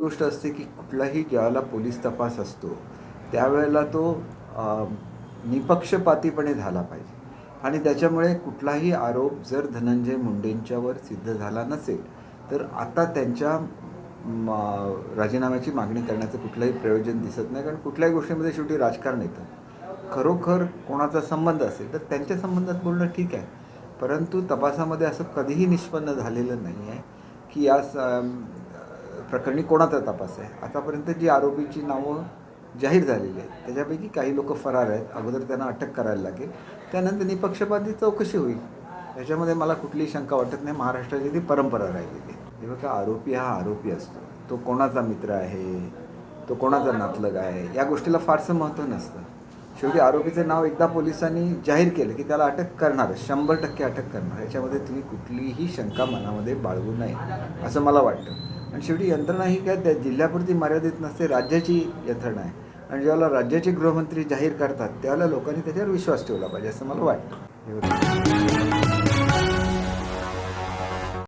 गोष्ट असते की कुठलाही ज्यावेळेला पोलीस तपास असतो त्यावेळेला तो निपक्षपातीपणे झाला पाहिजे. आणि त्याच्यामुळे कुठलाही आरोप जर धनंजय मुंडेंच्यावर सिद्ध झाला नसेल तर आता त्यांच्या म, राजीनाम्याची मागणी करण्याचं कुठलंही प्रयोजन दिसत नाही कारण कुठल्याही गोष्टीमध्ये शेवटी राजकारण येतं. खरोखर कोणाचा संबंध असेल तर त्यांच्या संबंधात बोलणं ठीक आहे. परंतु तपासामध्ये असं कधीही निष्पन्न झालेलं नाही आहे की या स- प्रकरणी कोणाचा तपास आहे? आतापर्यंत जी आरोपीची नावं जाहीर झालेली आहेत त्याच्यापैकी काही लोक फरार आहेत. अगोदर त्यांना अटक करायला लागेल. त्यानंतर निपक्षपाती चौकशी होईल. त्याच्यामध्ये मला कुठलीही शंका वाटत नाही. महाराष्ट्राची ती परंपरा राहिलेली आहे. हे बघा आरोपी हा आरोपी असतो. तो कोणाचा मित्र आहे? तो कोणाचा नातलग आहे? या गोष्टीला फारसं महत्त्व नसतं. शेवटी आरोपीचं नाव एकदा पोलिसांनी जाहीर केलं की त्याला अटक करणार शंभर टक्के अटक करणार. याच्यामध्ये तुम्ही कुठलीही शंका मनामध्ये बाळगू नये असं मला वाटतं. आणि शेवटी यंत्रणा ही काय त्या जिल्ह्यापुरती मर्यादित नसते राज्याची यंत्रणा आहे. आणि ज्याला राज्याचे गृहमंत्री जाहीर करतात त्यावेळेला लोकांनी त्याच्यावर विश्वास ठेवला पाहिजे असं मला वाटतं.